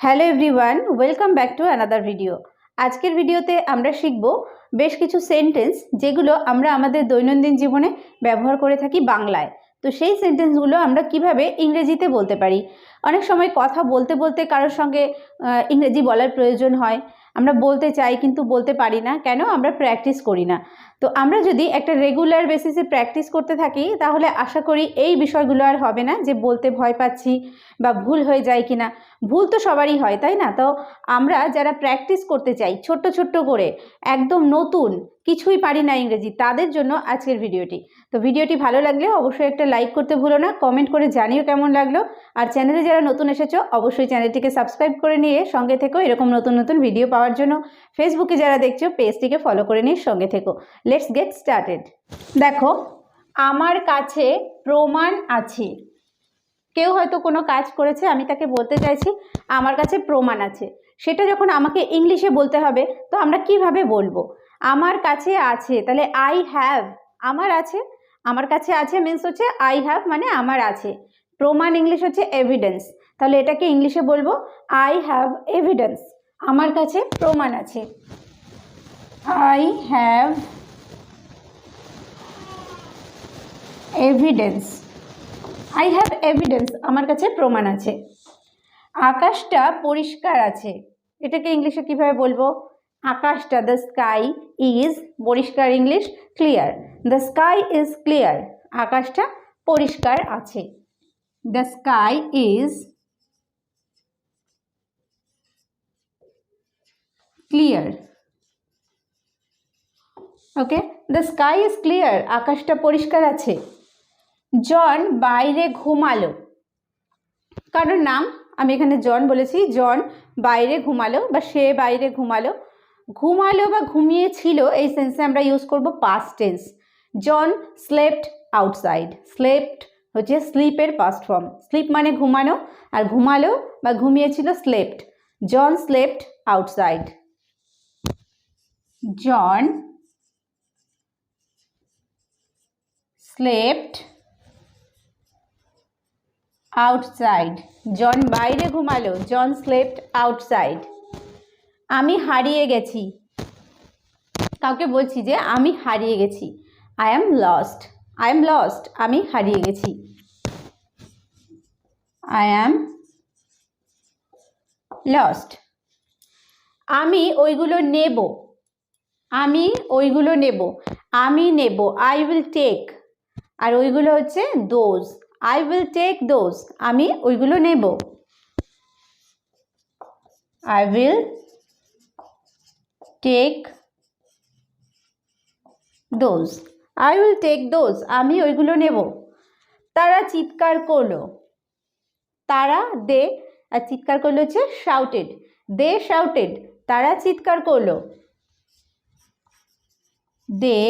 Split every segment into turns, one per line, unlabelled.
Hello everyone, welcome back to another video. আজকের ভিডিওতে আমরা শিখব বেশ কিছু সেন্টেন্স যেগুলো আমরা আমাদের দৈনন্দিন জীবনে ব্যবহার করে থাকি বাংলায়। তো সেই সেন্টেন্সগুলো আমরা কীভাবে ইংরেজিতে বলতে পারি? অনেক সময় কথা বলতে বলতে কারোর সঙ্গে ইংরেজি বলার প্রয়োজন হয়। আমরা বলতে চাই কিন্তু বলতে পারি না। কেন? আমরা প্র্যাকটিস করি না। তো আমরা যদি একটা রেগুলার বেসিসে প্র্যাকটিস করতে থাকি, তাহলে আশা করি এই বিষয়গুলো আর হবে না যে বলতে ভয় পাচ্ছি বা ভুল হয়ে যায় কিনা। ভুল তো সবারই হয়, তাই না? তো আমরা যারা প্র্যাকটিস করতে চাই, ছোট্ট ছোট্ট করে, একদম নতুন, কিছুই পারি না ইংরেজি, তাদের জন্য আজকের ভিডিওটি। তো ভিডিওটি ভালো লাগলে অবশ্যই একটা লাইক করতে ভুলো না কমেন্ট করে জানিও কেমন লাগল। আর চ্যানেলে যারা নতুন এসেছ, অবশ্যই চ্যানেলটিকে সাবস্ক্রাইব করে নিয়ে সঙ্গে থেকো, এরকম নতুন নতুন ভিডিও পাওয়ার জন্য। ফেসবুকে যারা দেখছ পেজটিকে ফলো করে নিয়ে সঙ্গে থেকো। লেটস গেট স্টার্টেড দেখো, আমার কাছে প্রমাণ আছে। কেউ হয়তো কোনো কাজ করেছে, আমি তাকে বলতে চাইছি, আমার কাছে প্রমাণ আছে। সেটা যখন আমাকে ইংলিশে বলতে হবে, তো আমরা কীভাবে বলব? আমার কাছে আছে, তাহলে আই হ্যাভ আমার আছে? আমার কাছে আছে মিন্স হচ্ছে আই হ্যাভ মানে আমার আছে। প্রমাণ ইংলিশ হচ্ছে এভিডেন্স তাহলে এটাকে ইংলিশে বলব আই হ্যাভ এভিডেন্স আমার কাছে প্রমাণ আছে। I have evidence I have evidence আমার কাছে প্রমাণ আছে। আকাশটা পরিষ্কার আছে। এটাকে ইংলিশে কীভাবে বলব? আকাশটা দ্য স্কাই ইজ পরিষ্কার English clear the sky is clear আকাশটা পরিষ্কার আছে। The sky is clear okay the sky is clear আকাশটা পরিষ্কার আছে। জন বাইরে ঘুমালো। কারোর নাম? আমি এখানে জন বলেছি, জন বাইরে ঘুমালো বা সে বাইরে ঘুমালো। ঘুমালো বা ঘুমিয়েছিল, এই সেন্সে আমরা ইউজ করব past tense John slept outside slept হচ্ছে স্লিপের পাস্ট ফর্ম স্লিপ মানে ঘুমানো, আর ঘুমালো বা ঘুমিয়েছিল slept John slept outside John slept outside John বাইরে ঘুমালো। জন স্লেপ্ট আউটসাইড আমি হারিয়ে গেছি। কাউকে বলছি যে আমি হারিয়ে গেছি। I am lost I am lost আমি হারিয়ে গেছি। আই অ্যাম লস্ট আমি ওইগুলো নেব। আমি ওইগুলো নেব। আমি নেব। আই উইল টেক আর ওইগুলো হচ্ছে those I will take those আমি ওইগুলো নেব। I will take those I will take those আমি ওইগুলো নেব। তারা চিৎকার করল। তারা দে, আর চিৎকার করল হচ্ছে শাউটেড দে শাউটেড তারা চিৎকার করল। দে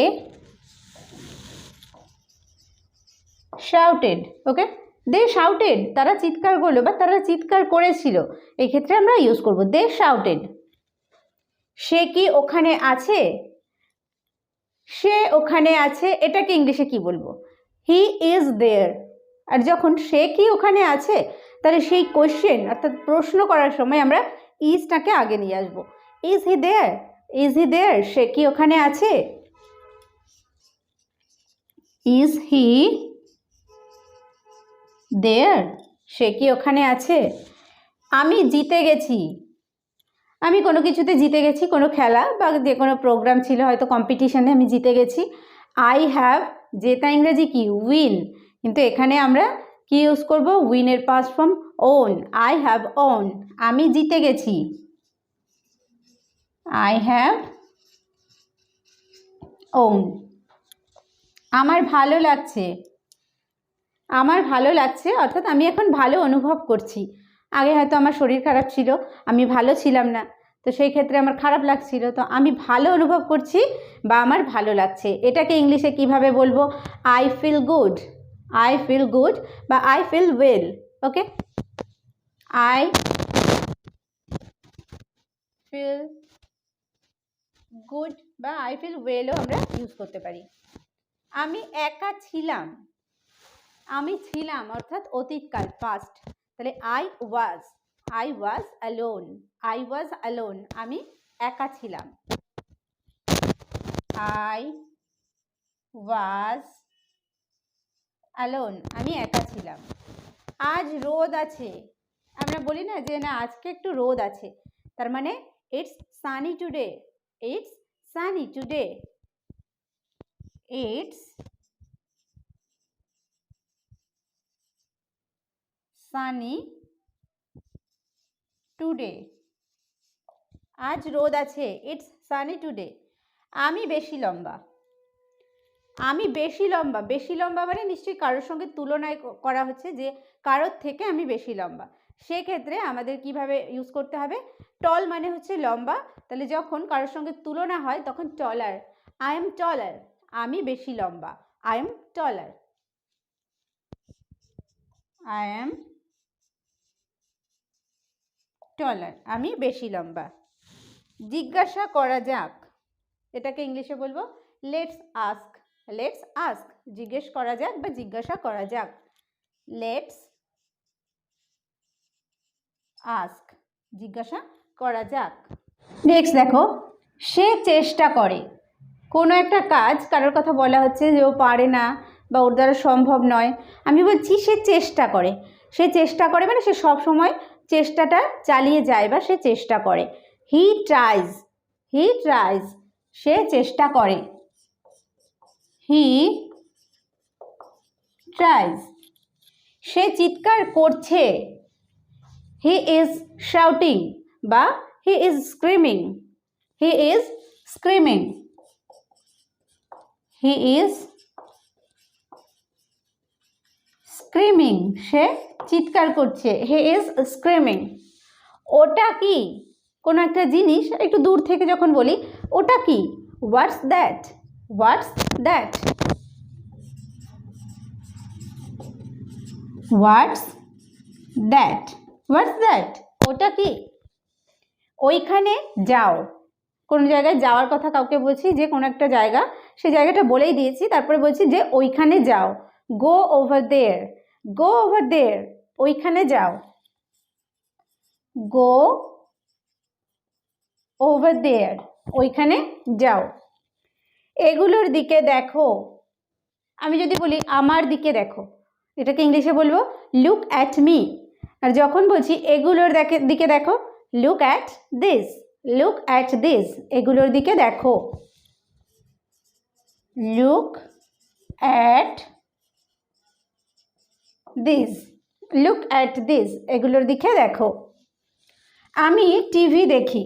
শাউটেড ওকে দে শাউটেড তারা চিৎকার করল বা তারা চিৎকার করেছিল। এই ক্ষেত্রে আমরা ইউজ করব দে শাউটেড সে কি ওখানে আছে? সে ওখানে আছে, এটাকে ইংলিশে কি বলব? হি ইজ দেয়ার আর যখন সে কি ওখানে আছে, তাহলে সেই কোশ্চেন অর্থাৎ প্রশ্ন করার সময় আমরা ইজটাকে আগে নিয়ে আসব। Is he there is he দেয়ার সে কি ওখানে আছে? ইজ হি দেয়ার? সে কি ওখানে আছে? আমি জিতে গেছি। আমি কোনো কিছুতে জিতে গেছি, কোনো খেলা বা যে কোনো প্রোগ্রাম ছিল, হয়তো কম্পিটিশানে আমি জিতে গেছি। আই হ্যাভ জেতা ইংরেজি কি? উইন কিন্তু এখানে আমরা কি ইউজ করব? উইনের past from won I have won আমি জিতে গেছি। আই হ্যাভ ওন আমার ভালো লাগছে। আমার ভালো লাগছে, অর্থাৎ আমি এখন ভালো অনুভব করছি। আগে হয়তো আমার শরীর খারাপ ছিল, আমি ভালো ছিলাম না, তো সেই ক্ষেত্রে আমার খারাপ লাগছিল, তো আমি ভালো অনুভব করছি বা আমার ভালো লাগছে। এটাকে ইংলিশে কীভাবে বলব? I feel good I feel good বা I feel well okay I feel good বা আই ফিল ওয়েলও আমরা ইউজ করতে পারি। আমি একা ছিলাম আমি ছিলাম, অর্থাৎ অতীতকাল পাস্ট তাহলে I was I was alone I was alone আমি একা ছিলাম। আই ওয়াজ অ্যালোন আমি একা ছিলাম। আজ রোদ আছে। আমরা বলি না যে না, আজকে একটু রোদ আছে। তার মানে it's sunny today it's sunny today it's sunny today আজ রোদ আছে ইটস সানি টুডে আমি বেশি লম্বা। আমি বেশি লম্বা। বেশি লম্বা মানে নিশ্চয়ই কারোর সঙ্গে তুলনায় করা হচ্ছে যে কারোর থেকে আমি বেশি লম্বা। সেক্ষেত্রে আমাদের কীভাবে ইউজ করতে হবে? টল মানে হচ্ছে লম্বা। তাহলে যখন কারোর সঙ্গে তুলনা হয়, তখন টলার আই এম টলার আমি বেশি লম্বা। I am taller I am taller, আমি বেশি লম্বা। জিজ্ঞাসা করা যাক। এটাকে ইংলিশে বলব লেটস আস্ক লেটস আস্ক জিজ্ঞেস করা যাক বা জিজ্ঞাসা করা যাক। লেটস আস্ক জিজ্ঞাসা করা যাক। নেক্সট দেখো, সে চেষ্টা করে। কোনো একটা কাজ কারোর কথা বলা হচ্ছে যে ও পারে না বা ওর দ্বারা সম্ভব নয়। আমি বলছি সে চেষ্টা করে। সে চেষ্টা করে মানে সে সব সময় চেষ্টাটা চালিয়ে যায় বা সে চেষ্টা করে। হি ট্রাইজ হি ট্রাইজ সে চেষ্টা করে। হি ট্রাইজ সে চিৎকার করছে। হি ইজ শাউটিং বা he is screaming he is screaming he is screaming, সে চিৎকার করছে, হে ইজ স্ক্রিমিং। ওটা কি? কোনো একটা জিনিস, একটু দূর থেকে যখন বলি, ওটা কি? What's that what's that what's that what's that ওটা কি? ওইখানে যাও। কোনো জায়গায় যাওয়ার কথা কাউকে বলছি, যে কোনো একটা জায়গা সেই জায়গাটা বলেই দিয়েছি, তারপরে বলছি যে ওইখানে যাও। গো ওভার দেয়ার গো ওভার দেয়ার ওইখানে যাও। গো ওভার দেয়ার ওইখানে যাও। এগুলোর দিকে দেখো। আমি যদি বলি আমার দিকে দেখো, এটাকে ইংলিশে বলব লুক অ্যাট মি আর যখন বলছি এগুলোর দিকে দেখো look at this look at this এগুলোর দিকে দেখো। Look at this look at this এগুলোর দিকে দেখো। আমি টিভি দেখি।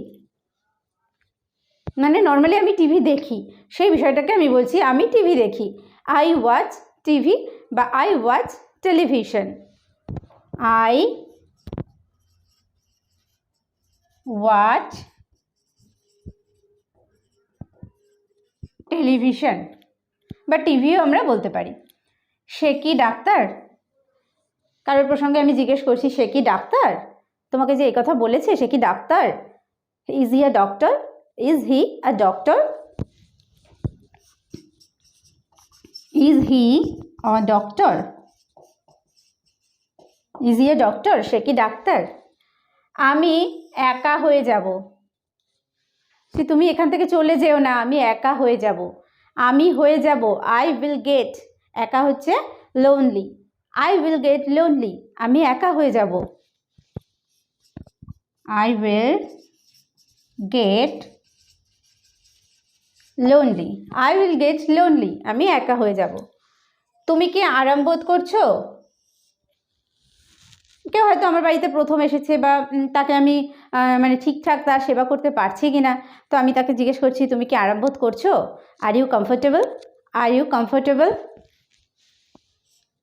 মানে নর্মালি আমি টিভি দেখি। সেই বিষয়টাকে আমি বলছি, আমি টিভি দেখি। আই ওয়াচ টিভি বা I watch television I watch television বা টিভিও আমরা বলতে পারি। সে কি ডাক্তার? কারোর প্রসঙ্গে আমি জিজ্ঞেস করছি, সে কি ডাক্তার? তোমাকে যে এই কথা বলেছে, সে কি doctor? Is he a doctor is he a doctor is he a doctor is he a doctor সে কি ডাক্তার? আমি একা হয়ে যাব। সে, তুমি এখান থেকে চলে যেও না, আমি একা হয়ে যাব। আমি হয়ে যাব আই উইল গেট একা হচ্ছে lonely I will get lonely আমি একা হয়ে যাব। I will get lonely I will get lonely আমি একা হয়ে যাব। তুমি কি আরাম বোধ করছ? কেউ হয়তো আমার বাড়িতে প্রথম এসেছে বা তাকে আমি মানে ঠিকঠাক তার সেবা করতে পারছি কি না তো আমি তাকে জিজ্ঞেস করছি, তুমি কি আরাম বোধ করছ? Are you comfortable are you comfortable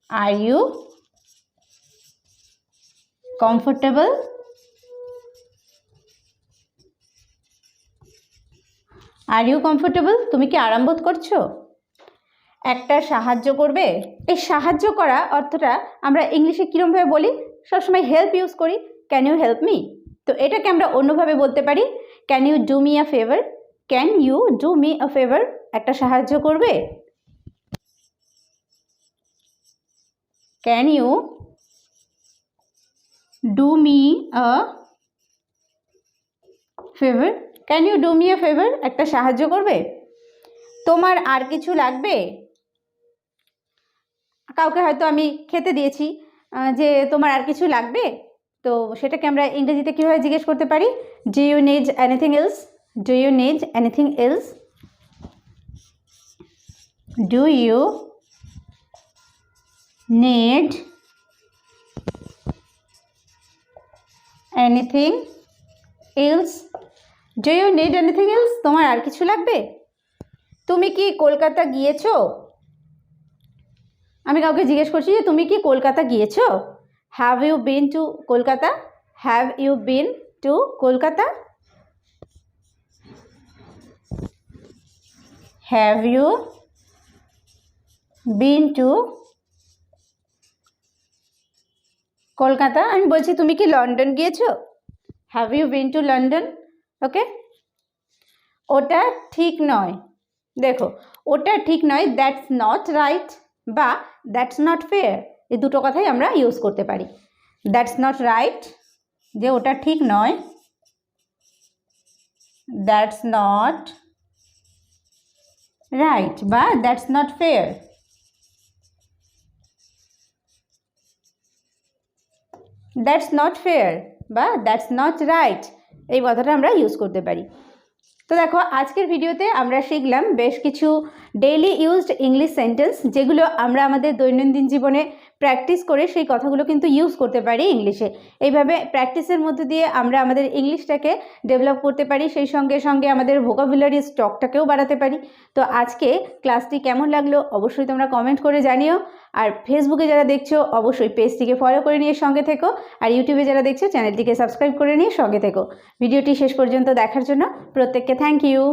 are you comfortable are you comfortable তুমি কি আরাম বোধ করছ? একটা সাহায্য করবে? এই সাহায্য করা অর্থটা আমরা ইংলিশে কীরমভাবে বলি? সবসময় হেল্প ইউজ করি। ক্যান ইউ হেল্প মি তো এটাকে আমরা অন্যভাবে বলতে পারি। Can you do me a favour can you do me a favour একটা সাহায্য করবে? Can you do me a favour can you do me a favour একটা সাহায্য করবে? তোমার আর কিছু লাগবে? কাউকে হয়তো আমি খেতে দিয়েছি যে তোমার আর কিছু লাগবে? তো সেটাকে আমরা ইংরেজিতে কীভাবে জিজ্ঞেস করতে পারি? Do you need anything else do you need anything else do you need anything else do you need anything else তোমার আর কিছু লাগবে? তুমি কি কলকাতা গিয়েছো? আমি কাউকে জিজ্ঞেস করছি যে তুমি কি কলকাতা গিয়েছো? Have you been to Kolkata? Have you been to Kolkata? Have you been to Kolkata? আমি বলছি, তুমি কি লন্ডন গিয়েছো? Have you been to London okay ওটা ঠিক নয়। দেখো, ওটা ঠিক নয় দ্যাটস নট রাইট বা দ্যাটস নট ফেয়ার এই দুটো কথাই আমরা ইউজ করতে পারি। দ্যাটস নট রাইট যে ওটা ঠিক নয়। দ্যাটস নট রাইট বা that's not fair that's not fair বা দ্যাটস নট রাইট এই কথাটা আমরা ইউজ করতে পারি। তো দেখো, আজকের ভিডিওতে আমরা শিখলাম বেশ কিছু ডেইলি ইউজড ইংলিশ সেন্টেন্স যেগুলো আমরা আমাদের দৈনন্দিন জীবনে প্র্যাকটিস করে সেই কথাগুলো কিন্তু ইউজ করতে পারি ইংলিশে এইভাবে প্র্যাকটিসের মধ্যে দিয়ে আমরা আমাদের ইংলিশটাকে ডেভেলপ করতে পারি, সেই সঙ্গে সঙ্গে আমাদের ভোকাবুলারি স্টকটাকেও বাড়াতে পারি। তো আজকে ক্লাসটি কেমন লাগল অবশ্যই তোমরা কমেন্ট করে জানিও। আর ফেসবুকে যারা দেখছ, অবশ্যই পেজটিকে ফলো করে নিয়ে সঙ্গে থেকো। আর ইউটিউবে যারা দেখছ চ্যানেলটিকে সাবস্ক্রাইব করে নিয়ে সঙ্গে থেকো। ভিডিওটি শেষ পর্যন্ত দেখার জন্য প্রত্যেককে থ্যাংক ইউ